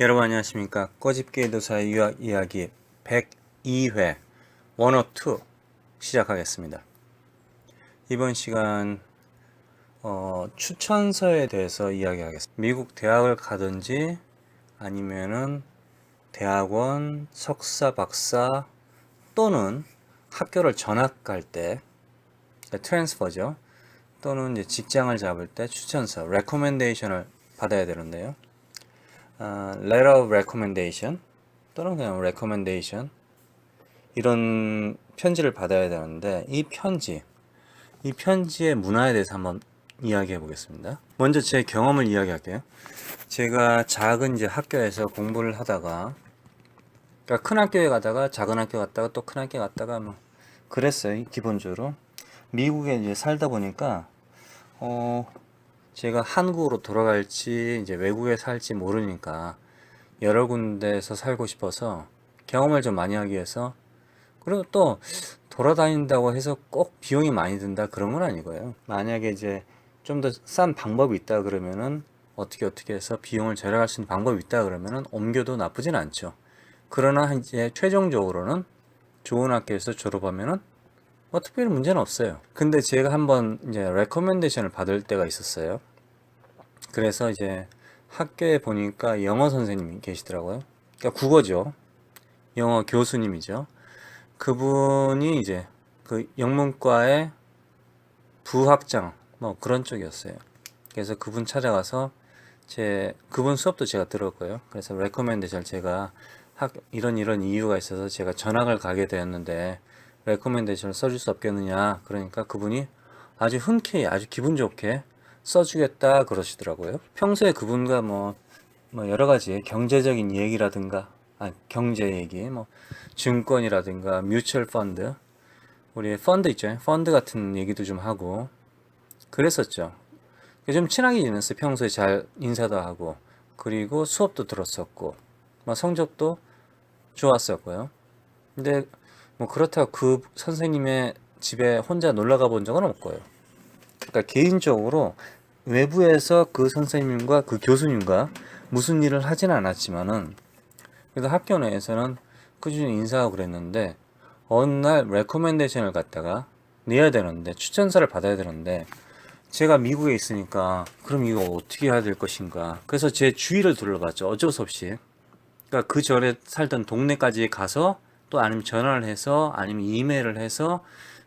여러분 안녕하십니까? 꼬집게 도사의 유학 이야기 102회 원어 2 시작하겠습니다. 이번 시간 어, 추천서에 대해서 이야기하겠습니다. 미국 대학을 가든지 아니면은 대학원 석사 박사 또는 학교를 전학 갈때 트랜스퍼죠. 또는 이제 직장을 잡을 때 추천서 recommendation을 받아야 되는데요 아, letter of recommendation 또는 그냥 recommendation 이런 편지를 받아야 되는데 이 편지 이 편지의 문화에 대해서 한번 이야기해 보겠습니다. 먼저 제 경험을 이야기할게요. 제가 작은 이제 학교에서 공부를 하다가 그러니까 큰 학교에 가다가 작은 학교 갔다가 또 큰 학교 갔다가 뭐 그랬어요. 기본적으로 미국에 이제 살다 보니까 어 제가 한국으로 돌아갈지 이제 외국에 살지 모르니까 여러 군데에서 살고 싶어서 경험을 좀 많이 하기 위해서 그리고 또 돌아다닌다고 해서 꼭 비용이 많이 든다 그런 건 아니고요. 만약에 이제 좀 더 싼 방법이 있다 그러면은 어떻게 어떻게 해서 비용을 절약할 수 있는 방법이 있다 그러면은 옮겨도 나쁘진 않죠. 그러나 이제 최종적으로는 좋은 학교에서 졸업하면은 뭐 특별히 문제는 없어요. 근데 제가 한번 이제 레코멘데이션을 받을 때가 있었어요. 그래서 이제 학교에 보니까 영어 선생님이 계시더라고요. 그러니까 국어죠. 영어 교수님이죠. 그분이 이제 그 영문과의 부학장 뭐 그런 쪽이었어요. 그래서 그분 찾아가서 제 그분 수업도 제가 들었고요. 그래서 레코멘데이션 제가 학 이런 이런 이유가 있어서 제가 전학을 가게 되었는데 레코멘데이션을 써줄 수 없겠느냐. 그러니까 그분이 아주 흔쾌히 아주 기분 좋게 써주겠다 그러시더라고요. 평소에 그분과 뭐, 뭐 여러 가지 경제적인 얘기라든가 아, 경제 얘기, 뭐 증권이라든가 뮤추얼 펀드, 우리 펀드 있죠, 펀드 같은 얘기도 좀 하고 그랬었죠. 좀 친하게 지냈어요. 평소에 잘 인사도 하고 그리고 수업도 들었었고 뭐 성적도 좋았었고요. 근데 뭐 그렇다고 그 선생님의 집에 혼자 놀러 가본 적은 없고요. 그러니까 개인적으로 외부에서 그 선생님과 그 교수님과 무슨 일을 하진 않았지만은 그래도 학교 내에서는 꾸준히 인사하고 그랬는데 어느 날 레코멘데이션을 갖다가 내야 되는데 추천서를 받아야 되는데 제가 미국에 있으니까 그럼 이거 어떻게 해야 될 것인가. 그래서 제 주위를 둘러봤죠. 어쩔 수 없이. 그러니까 그 전에 살던 동네까지 가서 또 아니면 전화를 해서 아니면 이메일을 해서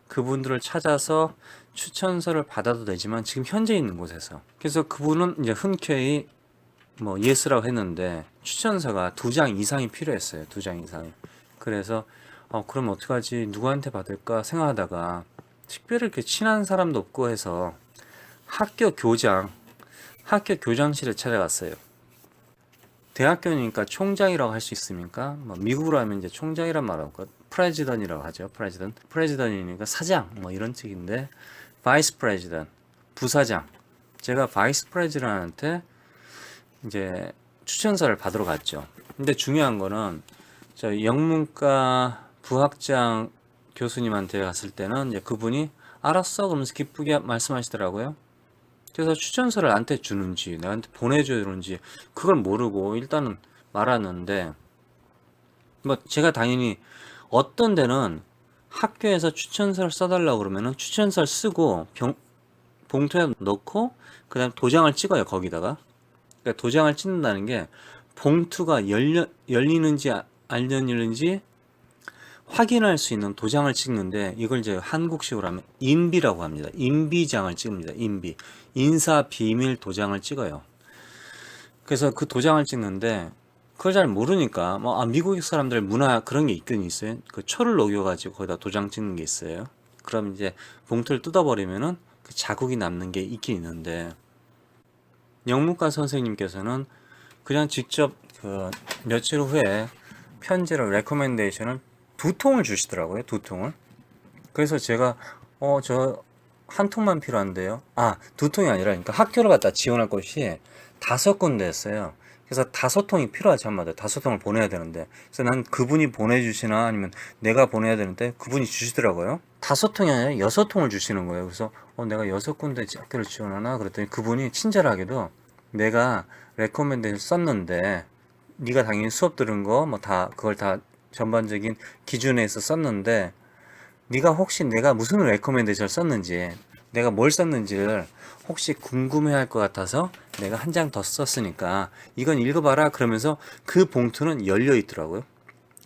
그분들을 찾아서 추천서를 받아도 되지만 지금 현재 있는 곳에서 그래서 그분은 이제 흔쾌히 뭐 예스라고 했는데 추천서가 두 장 이상이 필요했어요 두 장 이상 그래서 어 그럼 어떡하지 누구한테 받을까 생각하다가 특별히 이렇게 친한 사람도 없고 해서 학교 교장 학교 교장실에 찾아갔어요 대학교니까 총장이라고 할 수 있습니까? 뭐 미국으로 하면 이제 총장이란 말하고 프레지던이라고 하죠. 프레지던. 프레지던이니까 사장 뭐 이런 뜻인데 바이스 프레지던 부사장. 제가 바이스 프레지던한테 이제 추천서를 받으러 갔죠. 근데 중요한 거는 저 영문과 부학장 교수님한테 갔을 때는 이제 그분이 알았어 그러면서 기쁘게 말씀하시더라고요. 그래서 추천서를 나한테 주는지 나한테 보내주는지 그걸 모르고 일단은 말하는데 뭐 제가 당연히 어떤 데는 학교에서 추천서를 써달라고 그러면은 추천서를 쓰고 병, 봉투에 넣고 그 다음 도장을 찍어요 거기다가 그러니까 도장을 찍는다는 게 봉투가 열려, 열리는지 안 열리는지 확인할 수 있는 도장을 찍는데 이걸 이제 한국식으로 하면 인비라고 합니다. 인비장을 찍습니다. 인비. 인사 비밀 도장을 찍어요. 그래서 그 도장을 찍는데 그걸 잘 모르니까 뭐 아, 미국 사람들 문화 그런 게 있긴 있어요. 그 초를 녹여가지고 거기다 도장 찍는 게 있어요. 그럼 이제 봉투를 뜯어버리면은 그 자국이 남는 게 있긴 있는데 영문과 선생님께서는 그냥 직접 그 며칠 후에 편지를 레코멘데이션을 두 통을 주시더라고요. 두 통을. 그래서 제가 어 저 한 통만 필요한데요. 아 두 통이 아니라 그러니까 학교를 갖다 지원할 곳이 다섯 군데였어요. 그래서 다섯 통이 필요하지 한마디 다섯 통을 보내야 되는데 그래서 난 그분이 보내주시나 아니면 내가 보내야 되는데 그분이 주시더라고요. 다섯 통이 아니라 여섯 통을 주시는 거예요. 그래서 어 내가 여섯 군데 학교를 지원하나 그랬더니 그분이 친절하게도 내가 레코멘데이션 썼는데 네가 당연히 수업 들은 거 뭐 다 그걸 다 전반적인 기준에서 썼는데 네가 혹시 내가 무슨 레코멘데이션을 썼는지 내가 뭘 썼는지를 혹시 궁금해할 것 같아서 내가 한 장 더 썼으니까 이건 읽어봐라 그러면서 그 봉투는 열려 있더라고요.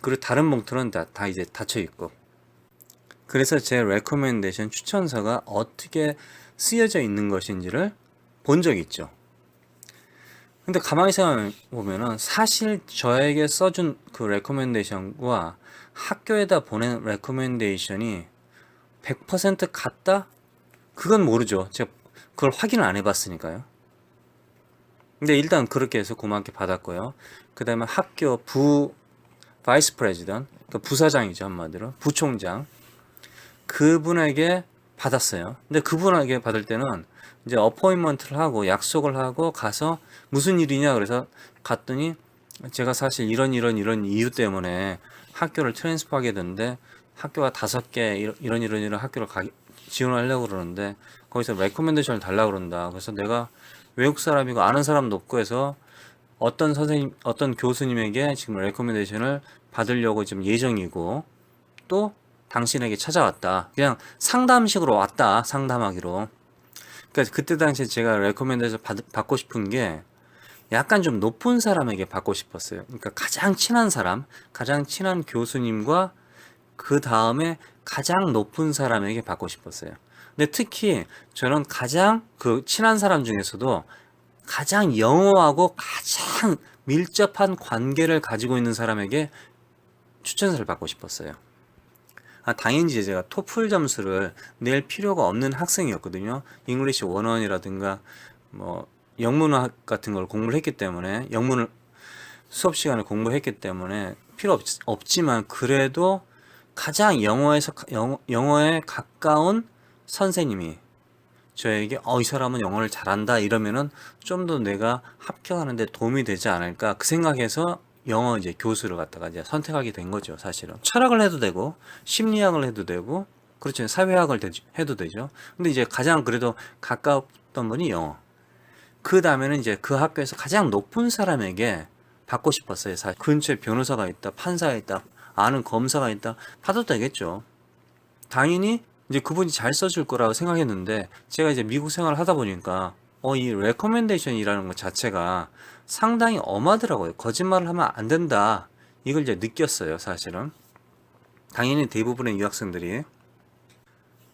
그리고 다른 봉투는 다, 다 이제 닫혀 있고. 그래서 제 레코멘데이션 추천서가 어떻게 쓰여져 있는 것인지를 본 적이 있죠. 근데 가만히 생각해 보면은 사실 저에게 써준 그 레코멘데이션과 학교에다 보낸 레코멘데이션이 100% 같다? 그건 모르죠. 제가 그걸 확인을 안 해봤으니까요. 근데 일단 그렇게 해서 고맙게 받았고요. 그 다음에 학교 부 바이스 프레지던 그 부사장이죠 한마디로 부총장 그분에게 받았어요. 근데 그분에게 받을 때는 이제 어포인먼트를 하고 약속을 하고 가서 무슨 일이냐 그래서 갔더니 제가 사실 이런 이런 이런 이유 때문에 학교를 트랜스퍼하게 됐는데 학교가 다섯 개 이런 이런 이런, 학교를 가, 지원하려고 그러는데 거기서 레코멘데이션을 달라고 그런다. 그래서 내가 외국 사람이고 아는 사람도 없고 해서 어떤 선생님 어떤 교수님에게 지금 레코멘데이션을 받으려고 지금 예정이고 또 당신에게 찾아왔다. 그냥 상담식으로 왔다. 상담하기로. 그러니까 그때 당시에 제가 레코멘데이션 받, 받고 싶은 게 약간 좀 높은 사람에게 받고 싶었어요. 그러니까 가장 친한 사람, 가장 친한 교수님과 그 다음에 가장 높은 사람에게 받고 싶었어요. 근데 특히 저는 가장 그 친한 사람 중에서도 가장 영어하고 가장 밀접한 관계를 가지고 있는 사람에게 추천서를 받고 싶었어요. 아, 당연히 제가 토플 점수를 낼 필요가 없는 학생이었거든요. 잉글리시 원원이라든가 뭐 영문학 같은 걸 공부를 했기 때문에 영문을 수업 시간에 공부했기 때문에 필요 없, 없지만 그래도 가장 영어에서 영어, 영어에 가까운 선생님이 저에게 어 이 사람은 영어를 잘한다 이러면은 좀 더 내가 합격하는데 도움이 되지 않을까 그 생각에서 영어 이제 교수를 갖다가 이제 선택하게 된 거죠, 사실은. 철학을 해도 되고, 심리학을 해도 되고, 그렇죠. 사회학을 해도 되죠. 근데 이제 가장 그래도 가까웠던 분이 영어. 그 다음에는 이제 그 학교에서 가장 높은 사람에게 받고 싶었어요. 사실. 근처에 변호사가 있다, 판사가 있다, 아는 검사가 있다, 받아도 되겠죠. 당연히 이제 그분이 잘 써줄 거라고 생각했는데, 제가 이제 미국 생활을 하다 보니까, 어, 이 레코멘데이션이라는 것 자체가 상당히 엄하더라고요. 거짓말을 하면 안 된다. 이걸 이제 느꼈어요, 사실은. 당연히 대부분의 유학생들이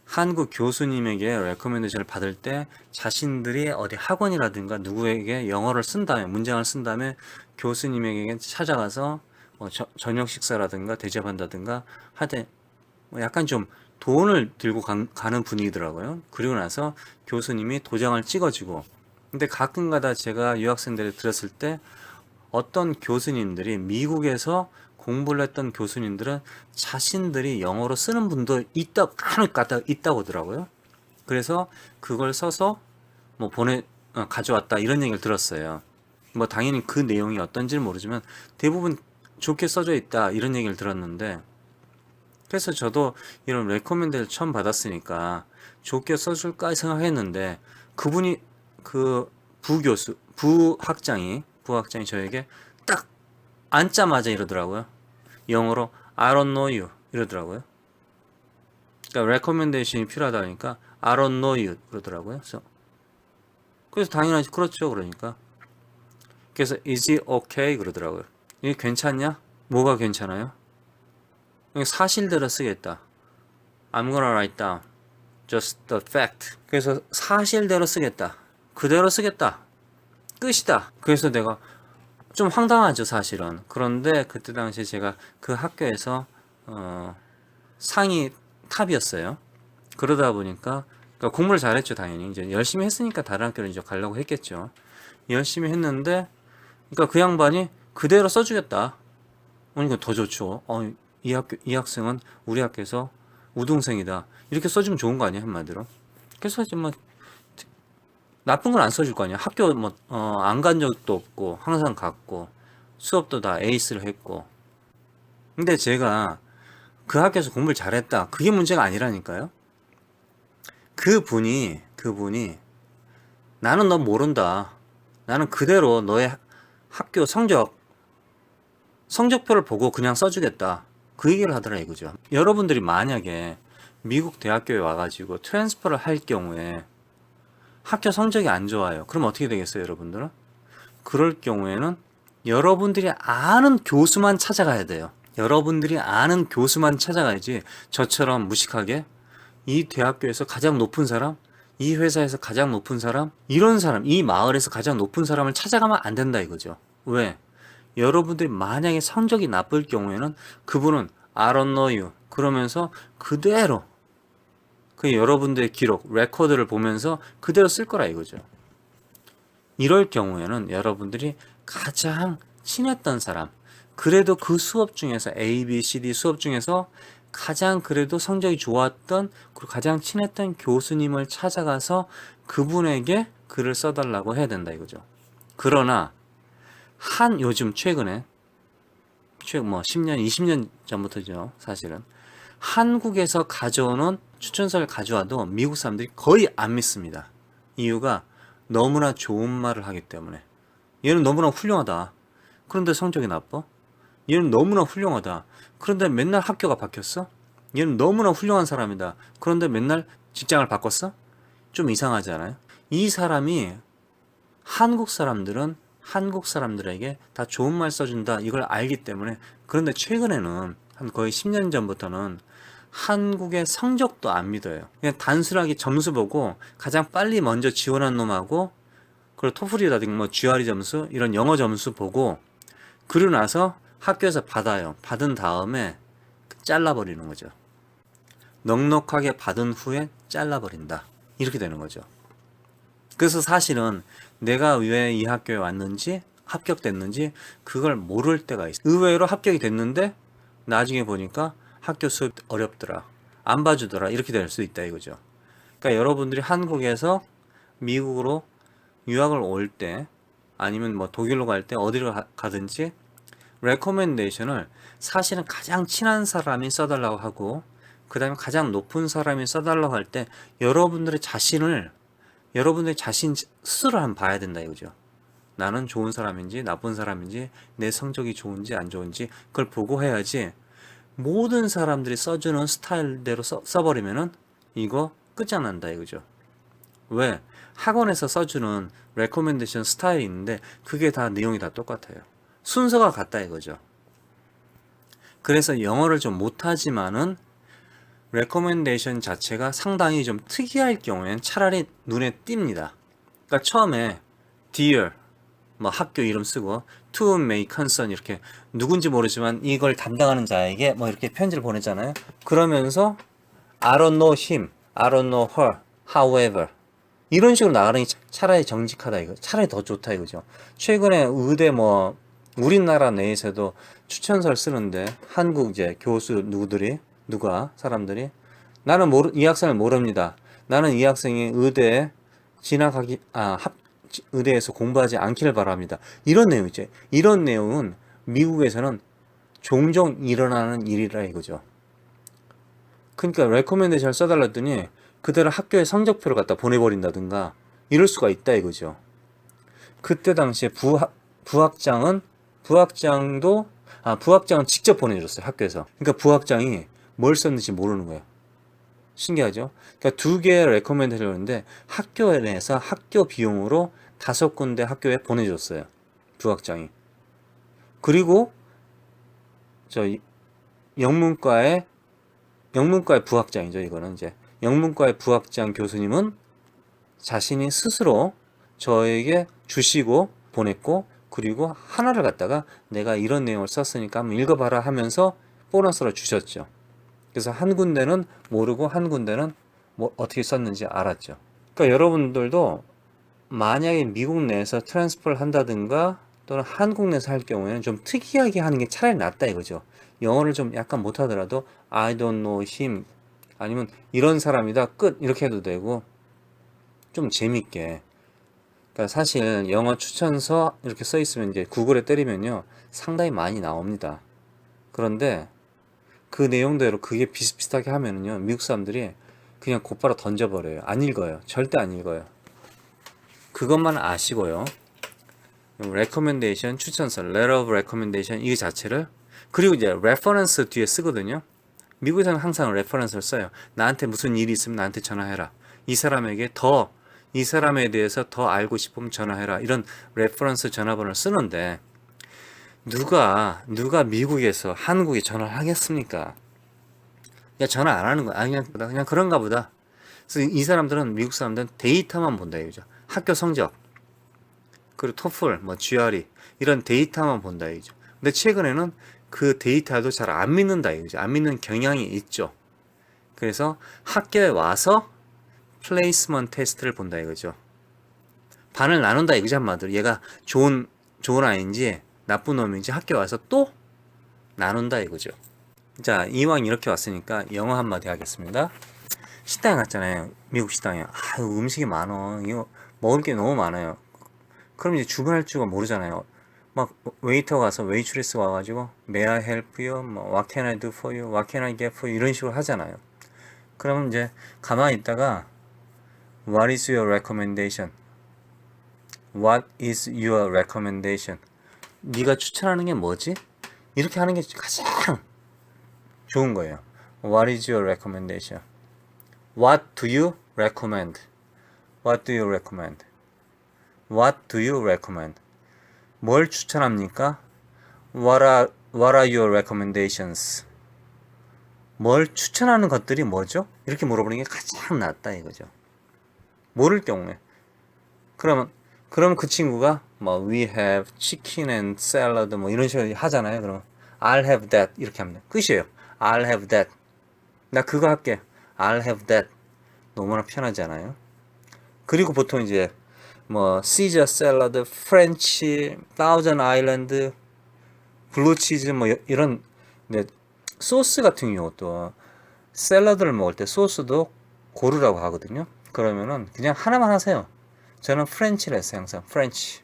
한국 교수님에게 레코멘데이션을 받을 때 자신들이 어디 학원이라든가 누구에게 영어를 쓴 다음에 문장을 쓴 다음에 교수님에게 찾아가서 뭐 저, 저녁 식사라든가 대접한다든가 하되 뭐 약간 좀 돈을 들고 가, 는 분위기더라고요. 그리고 나서 교수님이 도장을 찍어주고 근데 가끔가다 제가 유학생들이 들었을 때 어떤 교수님들이 미국에서 공부를 했던 교수님들은 자신들이 영어로 쓰는 분도 있다, 간혹 있다고 하더라고요. 그래서 그걸 써서 뭐 보내, 어, 가져왔다 이런 얘기를 들었어요. 뭐 당연히 그 내용이 어떤지는 모르지만 대부분 좋게 써져 있다 이런 얘기를 들었는데 그래서 저도 이런 레코멘드를 처음 받았으니까 좋게 써줄까 생각했는데 그분이 그 부교수, 부학장이, 부학장이 저에게 딱 앉자마자 이러더라고요. 영어로 I don't know you 이러더라고요. 그러니까 recommendation이 필요하다니까 I don't know you 그러더라고요. 그래서 그래서 당연하지 그렇죠 그러니까 그래서 is it okay 그러더라고요. 이게 괜찮냐? 뭐가 괜찮아요? 사실대로 쓰겠다. I'm gonna write down just the fact. 그래서 사실대로 쓰겠다. 그대로 쓰겠다. 끝이다. 그래서 내가 좀 황당하죠, 사실은. 그런데 그때 당시에 제가 그 학교에서 어, 상위 탑이었어요. 그러다 보니까 그러니까 공부를 잘했죠, 당연히. 이제 열심히 했으니까 다른 학교를 이제 가려고 했겠죠. 열심히 했는데, 그러니까 그 양반이 그대로 써주겠다. 그러니까 더 좋죠. 어, 이 학교 이 학생은 우리 학교에서 우등생이다. 이렇게 써주면 좋은 거 아니야 한마디로. 그래서 이제 뭐 나쁜 건 안 써줄 거 아니야. 학교 뭐, 어, 안 간 적도 없고, 항상 갔고, 수업도 다 에이스를 했고. 근데 제가 그 학교에서 공부를 잘했다. 그게 문제가 아니라니까요. 그 분이, 그 분이, 나는 너 모른다. 나는 그대로 너의 학교 성적 성적표를 보고 그냥 써주겠다. 그 얘기를 하더라 이거죠. 여러분들이 만약에 미국 대학교에 와가지고 트랜스퍼를 할 경우에 학교 성적이 안 좋아요. 그럼 어떻게 되겠어요, 여러분들은? 그럴 경우에는 여러분들이 아는 교수만 찾아가야 돼요. 여러분들이 아는 교수만 찾아가야지 저처럼 무식하게 이 대학교에서 가장 높은 사람, 이 회사에서 가장 높은 사람, 이런 사람, 이 마을에서 가장 높은 사람을 찾아가면 안 된다 이거죠. 왜? 여러분들이 만약에 성적이 나쁠 경우에는 그분은 you 그러면서 그대로 그 여러분들의 기록, 레코드를 보면서 그대로 쓸 거라 이거죠. 이럴 경우에는 여러분들이 가장 친했던 사람, 그래도 그 수업 중에서 A, B, C, D 수업 중에서 가장 그래도 성적이 좋았던 그리고 가장 친했던 교수님을 찾아가서 그분에게 글을 써달라고 해야 된다 이거죠. 그러나 한 요즘 최근에 최근 뭐 10년, 20년 전부터죠 사실은 한국에서 가져오는 추천서를 가져와도 미국 사람들이 거의 안 믿습니다. 이유가 너무나 좋은 말을 하기 때문에 얘는 너무나 훌륭하다. 그런데 성적이 나빠? 얘는 너무나 훌륭하다. 그런데 맨날 학교가 바뀌었어? 얘는 너무나 훌륭한 사람이다. 그런데 맨날 직장을 바꿨어? 좀 이상하잖아요. 이 사람이 한국 사람들은 한국 사람들에게 다 좋은 말 써준다. 이걸 알기 때문에 그런데 최근에는 한 거의 10년 전부터는 한국의 성적도 안 믿어요. 그냥 단순하게 점수 보고 가장 빨리 먼저 지원한 놈하고 그리고 토플이라든가 뭐 GRE 점수 이런 영어 점수 보고 그러고 나서 학교에서 받아요. 받은 다음에 잘라버리는 거죠. 넉넉하게 받은 후에 잘라버린다. 이렇게 되는 거죠. 그래서 사실은 내가 왜 이 학교에 왔는지 합격됐는지 그걸 모를 때가 있어. 의외로 합격이 됐는데 나중에 보니까 학교 수업 어렵더라. 안 봐주더라. 이렇게 될 수 있다 이거죠. 그러니까 여러분들이 한국에서 미국으로 유학을 올 때 아니면 뭐 독일로 갈 때 어디로 가- 가든지 레코멘데이션을 사실은 가장 친한 사람이 써달라고 하고 그 다음에 가장 높은 사람이 써달라고 할 때 여러분들의 자신을 여러분들의 자신 스스로 한번 봐야 된다 이거죠. 나는 좋은 사람인지 나쁜 사람인지 내 성적이 좋은지 안 좋은지 그걸 보고 해야지 모든 사람들이 써주는 스타일대로 써, 써버리면은 이거 끝장난다 이거죠. 왜? 학원에서 써주는 레코멘데이션 스타일이 있는데 그게 다 내용이 다 똑같아요. 순서가 같다 이거죠. 그래서 영어를 좀 못하지만은 레코멘데이션 자체가 상당히 좀 특이할 경우에는 차라리 눈에 띕니다. 그러니까 처음에 dear 뭐 학교 이름 쓰고 to make concern 이렇게 누군지 모르지만 이걸 담당하는 자에게 뭐 이렇게 편지를 보내잖아요. 그러면서 I don't know him, I don't know her, however 이런 식으로 나가는 게 차라리 정직하다 이거. 차라리 더 좋다 이거죠. 최근에 의대 뭐 우리나라 내에서도 추천서를 쓰는데 한국 이제 교수 누구들이 누가 사람들이 나는 모르 이 학생을 모릅니다. 나는 이 학생이 의대에 진학하기 아 합, 의대에서 공부하지 않기를 바랍니다. 이런 내용이죠. 이런 내용은 미국에서는 종종 일어나는 일이라 이거죠. 그러니까 레코멘데이션을 써달랐더니 그대로 학교에 성적표를 갖다 보내버린다든가 이럴 수가 있다 이거죠. 그때 당시에 부학, 부학장은 부학장도 아 부학장은 직접 보내줬어요 학교에서. 그러니까 부학장이 뭘 썼는지 모르는 거예요. 신기하죠? 그러니까 두 개의 레코멘드를 했는데 학교 내에서 학교 비용으로 다섯 군데 학교에 보내줬어요. 부학장이. 그리고 저 영문과의 영문과의 부학장이죠. 이거는 이제 영문과의 부학장 교수님은 자신이 스스로 저에게 주시고 보냈고 그리고 하나를 갖다가 내가 이런 내용을 썼으니까 한번 읽어봐라 하면서 보너스로 주셨죠. 그래서 한 군데는 모르고 한 군데는 뭐 어떻게 썼는지 알았죠. 그러니까 여러분들도 만약에 미국 내에서 트랜스퍼를 한다든가 또는 한국 내에서 할 경우에는 좀 특이하게 하는 게 차라리 낫다 이거죠. 영어를 좀 약간 못하더라도 I don't know him 아니면 이런 사람이다 끝 이렇게 해도 되고 좀 재밌게 그러니까 사실 영어 추천서 이렇게 써 있으면 이제 구글에 때리면요 상당히 많이 나옵니다. 그런데 그 내용대로 그게 비슷비슷하게 하면은요 미국 사람들이 그냥 곧바로 던져버려요. 안 읽어요. 절대 안 읽어요. 그것만 아시고요. recommendation 추천서 letter of recommendation 이 자체를 그리고 이제 reference 뒤에 쓰거든요. 미국에서는 항상 reference를 써요. 나한테 무슨 일이 있으면 나한테 전화해라. 이 사람에게 더 이 사람에 대해서 더 알고 싶으면 전화해라. 이런 reference 전화번호를 쓰는데 누가 누가 미국에서 한국에 전화를 하겠습니까? 야 전화 안 하는 거야. 아, 그냥 그냥 그런가 보다. 그래서 이 사람들은 미국 사람들은 데이터만 본다 이거죠. 학교 성적 그리고 토플, 뭐 GRE 이런 데이터만 본다 이거죠. 근데 최근에는 그 데이터도 잘 안 믿는다 이거죠. 안 믿는 경향이 있죠. 그래서 학교에 와서 플레이스먼트 테스트를 본다 이거죠. 반을 나눈다 이거죠 한마디로. 얘가 좋은 좋은 아이인지 나쁜 놈인지 학교 와서 또 나눈다 이거죠. 자 이왕 이렇게 왔으니까 영어 한마디 하겠습니다. 식당에 갔잖아요. 미국 식당에. 아 음식이 많어. 이거 먹을 게 너무 많아요. 그럼 이제 주문 할 줄은 모르잖아요. 막 웨이터 가서 웨이트리스 와가지고 May I help you? 뭐 What can I do for you? What can I get for you? 이런 식으로 하잖아요. 그러면 이제 가만히 있다가 What is your recommendation? What is your recommendation? 네가 추천하는 게 뭐지? 이렇게 하는 게 가장 좋은 거예요. What is your recommendation? What do you recommend? What do you recommend? What do you recommend? 뭘 추천합니까? What are, what are your recommendations? 뭘 추천하는 것들이 뭐죠? 이렇게 물어보는 게 가장 낫다 이거죠. 모를 경우에. 그러면, 그럼 그 친구가 뭐 we have chicken and salad 뭐 이런 식으로 하잖아요. 그러면 I'll have that 이렇게 돼. 끝이에요. I'll have that. 나 그거 할게. I'll have that. 너무나 편하지 않아요? 그리고 보통 이제 뭐 시저 샐러드, 프렌치, 다우전 아일랜드, 블루치즈 뭐 이- 이런 네, 소스 같은 경우도 샐러드를 먹을 때 소스도 고르라고 하거든요. 그러면은 그냥 하나만 하세요. 저는 프렌치를 했어요. 항상 프렌치.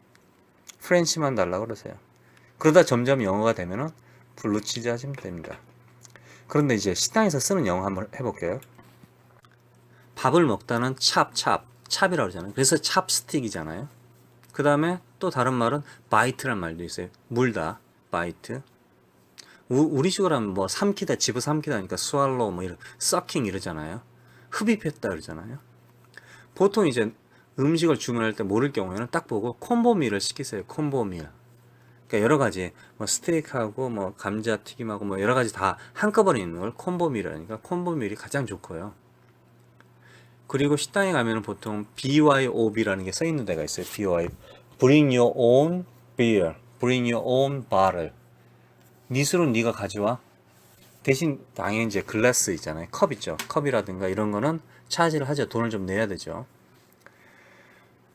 프렌치만 달라고 그러세요. 그러다 점점 영어가 되면은 블루치즈 하시면 됩니다. 그런데 이제 식당에서 쓰는 영어 한번 해볼게요. 밥을 먹다는 찹, 찹, 찹이라고 그러잖아요. 그래서 찹스틱이잖아요. 그 다음에 또 다른 말은 바이트란 말도 있어요. 물다, 바이트. 우, 우리식으로 하면 뭐 삼키다, 집어 삼키다니까 스왈로우 뭐 이런, 서킹 이러잖아요. 흡입했다 그러잖아요. 보통 이제 음식을 주문할 때 모를 경우에는 딱 보고 콤보밀을 시키세요. 콤보밀. 그러니까 여러 가지 뭐 스테이크하고 뭐 감자 튀김하고 뭐 여러 가지 다 한꺼번에 있는 걸 콤보밀이라니까 콤보밀이 가장 좋고요. 그리고 식당에 가면은 보통 BYOB라는 게 써 있는 데가 있어요. BY Bring your own beer, Bring your own bottle. 네 술은 네가 가져와. 대신 당연히 이제 글라스 있잖아요. 컵 있죠. 컵이라든가 이런 거는 차지를 하죠. 돈을 좀 내야 되죠.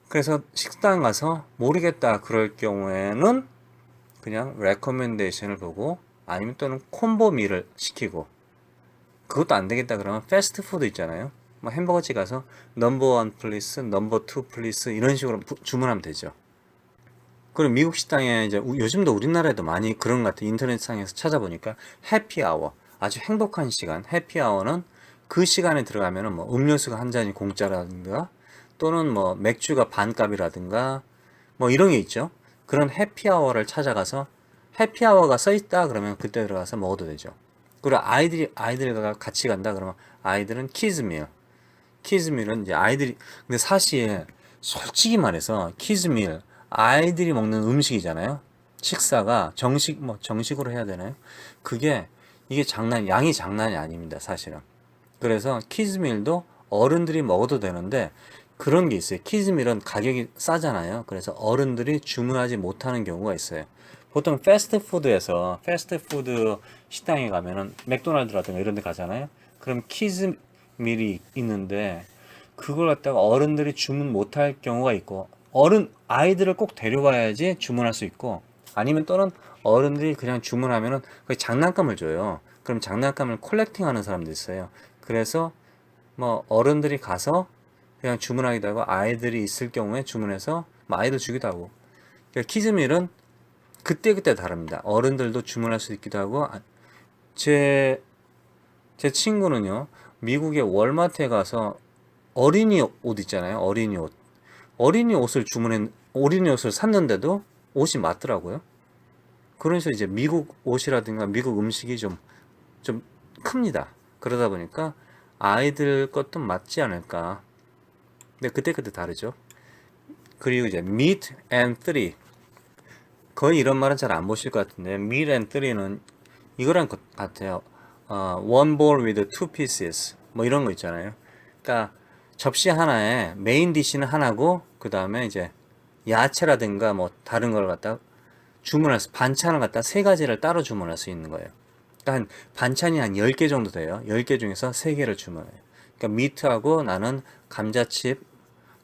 그래서 식당 가서 모르겠다 그럴 경우에는 그냥 레코멘데이션을 보고 아니면 또는 콤보 미를 시키고 그것도 안 되겠다 그러면 패스트푸드 있잖아요. 뭐 햄버거집 가서 넘버 원 플리스, 넘버 투 플리스 이런 식으로 부- 주문하면 되죠. 그리고 미국 식당에 이제 우- 요즘도 우리나라에도 많이 그런 것 같아요. 인터넷상에서 찾아보니까 해피아워 아주 행복한 시간 해피아워는 그 시간에 들어가면은 뭐 음료수가 한 잔이 공짜라든가 또는 뭐 맥주가 반값이라든가 뭐 이런 게 있죠. 그런 해피아워를 찾아가서 해피아워가 써 있다 그러면 그때 들어가서 먹어도 되죠. 그리고 아이들이 아이들과 같이 간다 그러면 아이들은 키즈밀 키즈밀은 이제 아이들이 근데 사실 솔직히 말해서 키즈밀 아이들이 먹는 음식이잖아요. 식사가 정식 뭐 정식으로 해야 되나요? 그게 이게 장난 양이 장난이 아닙니다, 사실은. 그래서 키즈밀도 어른들이 먹어도 되는데 그런 게 있어요. 키즈밀은 가격이 싸잖아요. 그래서 어른들이 주문하지 못하는 경우가 있어요. 보통 패스트푸드에서 패스트푸드 식당에 가면은 맥도날드라든가 이런 데 가잖아요. 그럼 키즈밀이 있는데 그걸 갖다가 어른들이 주문 못할 경우가 있고 어른 아이들을 꼭 데려와야지 주문할 수 있고 아니면 또는 어른들이 그냥 주문하면은 그 장난감을 줘요. 그럼 장난감을 콜렉팅하는 사람도 있어요. 그래서 뭐 어른들이 가서 그냥 주문하기도 하고 아이들이 있을 경우에 주문해서 뭐 아이들 주기도 하고 그러니까 키즈밀은 그때그때 다릅니다. 어른들도 주문할 수 있기도 하고 아, 제, 제 친구는요 미국의 월마트에 가서 어린이 옷 있잖아요 어린이 옷 어린이 옷을 주문했 어린이 옷을 샀는데도 옷이 맞더라고요. 그러면서 이제 미국 옷이라든가 미국 음식이 좀, 좀 큽니다. 그러다 보니까 아이들 것도 맞지 않을까. 근데 그때그때 다르죠. 그리고 이제 meat and three. 거의 이런 말은 잘 안 보실 것 같은데, meat and three는 이거랑 것 같아요. 어, one bowl with two pieces. 뭐 이런 거 있잖아요. 그러니까 접시 하나에 메인 디시는 하나고, 그 다음에 이제 야채라든가 뭐 다른 걸 갖다 주문할 수, 반찬을 갖다 세 가지를 따로 주문할 수 있는 거예요. 그러니까 한 반찬이 한 10개 정도 돼요. 10개 중에서 3개를 주문해요. 그러니까 미트하고 나는 감자칩.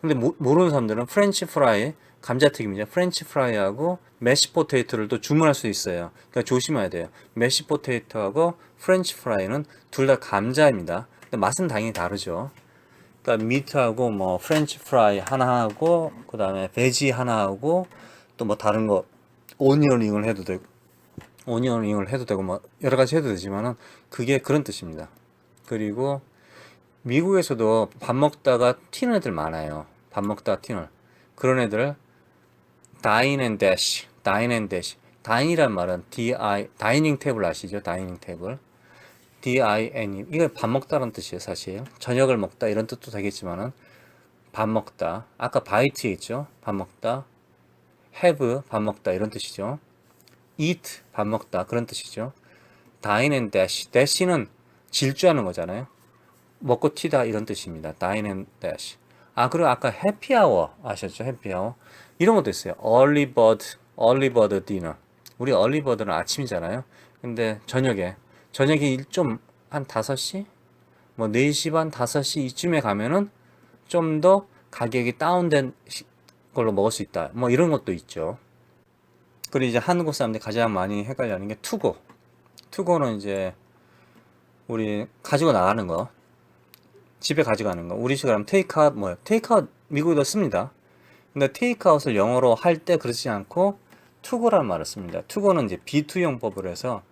근데 모, 모르는 사람들은 프렌치 프라이, 감자튀김이죠. 프렌치 프라이하고 메시 포테이토를 또 주문할 수 있어요. 그러니까 조심해야 돼요. 메시 포테이토하고 프렌치 프라이는 둘 다 감자입니다. 근데 맛은 당연히 다르죠. 그러니까 미트하고 뭐 프렌치 프라이 하나 하고 그다음에 베지 하나 하고 또 뭐 다른 거 오니언링을 해도 되고 오니언링을 해도 되고 뭐 여러 가지 해도 되지만은 그게 그런 뜻입니다. 그리고 미국에서도 밥 먹다가 튀는 애들 많아요. 밥 먹다가 튀는 그런 애들을 다인 앤 대시, 다인 앤 대시. 다인이란 말은 D-I, 다이닝 테이블 아시죠? 다이닝 테이블. D-I-N, 이거 밥 먹다라는 뜻이에요, 사실. 저녁을 먹다 이런 뜻도 되겠지만은 밥 먹다. 아까 바이트에 있죠? 밥 먹다. have, 밥 먹다 이런 뜻이죠. eat, 밥 먹다 그런 뜻이죠. dine and dash, dash는 질주하는 거잖아요. 먹고 튀다 이런 뜻입니다. dine and dash. 아 그리고 아까 해피 아워 아셨죠? 해피 아워 이런 것도 있어요. early bird dinner. 우리 bird는 아침이잖아요. 근데 저녁에 저녁에 좀 한 5시? 뭐 4시 반, 5시 이쯤에 가면은 좀 더 가격이 다운된 시- 걸로 먹을 수 있다. 뭐 이런 것도 있죠. 그리고 이제 한국 사람들이 가장 많이 헷갈려 하는 게 투고. 투고는 이제 우리 가지고 나가는 거. 집에 가져가는 거. 우리 식 으로 하면 테이크아웃 뭐예요? 테이크아웃 미국에도 씁니다. 근데 테이크아웃을 영어로 할 때 그렇지 않고 투고라는 말을 씁니다. 투고는 이제 비투용법으로 해서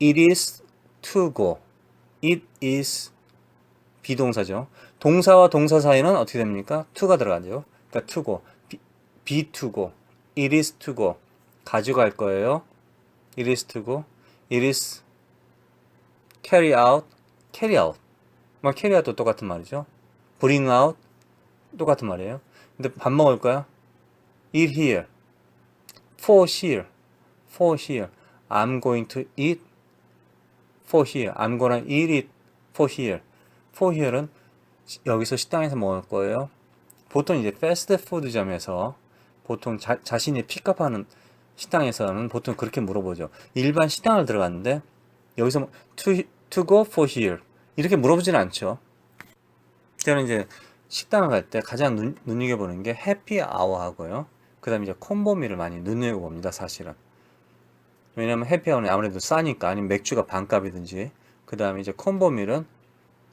it is to go. it is 비동사죠. 동사와 동사 사이는 어떻게 됩니까? to가 들어가죠. 그러니까 to go. be, it is to go. 가져갈 거예요. it is to go. it is carry out. carry out. 뭐 carry out도 똑같은 말이죠. bring out 똑같은 말이에요. 근데 밥 먹을 거야? eat here. for here. for here. I'm going to eat for here. I'm gonna eat it for here. for here는 시- 여기서 식당에서 먹을 거예요. 보통 이제 패스트푸드점에서 보통 자, 자신이 픽업하는 식당에서는 보통 그렇게 물어보죠. 일반 식당을 들어갔는데 여기서 뭐, to, to go for here 이렇게 물어보지는 않죠. 저는 이제 식당을 갈 때 가장 눈, 눈여겨보는 게 해피 아워하고요. 그 다음에 이제 콤보미를 많이 눈여겨봅니다, 사실은. 왜냐면 해피 아워는 아무래도 싸니까 아니면 맥주가 반값이든지 그 다음에 이제 콤보밀은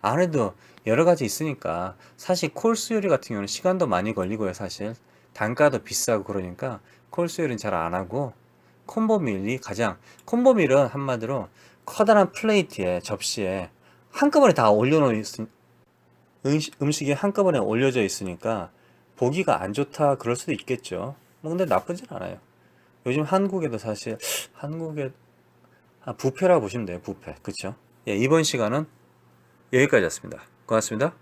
아무래도 여러 가지 있으니까 사실 콜스 요리 같은 경우는 시간도 많이 걸리고요 사실 단가도 비싸고 그러니까 콜스 요리는 잘 안 하고 콤보밀이 가장 콤보밀은 한마디로 커다란 플레이트에 접시에 한꺼번에 다 올려놓은 있- 음식, 음식이 한꺼번에 올려져 있으니까 보기가 안 좋다 그럴 수도 있겠죠 뭐 근데 나쁘진 않아요 요즘 한국에도 사실 한국에 아, 부패라고 보시면 돼요. 부패. 그쵸? 예, 이번 시간은 여기까지였습니다. 고맙습니다.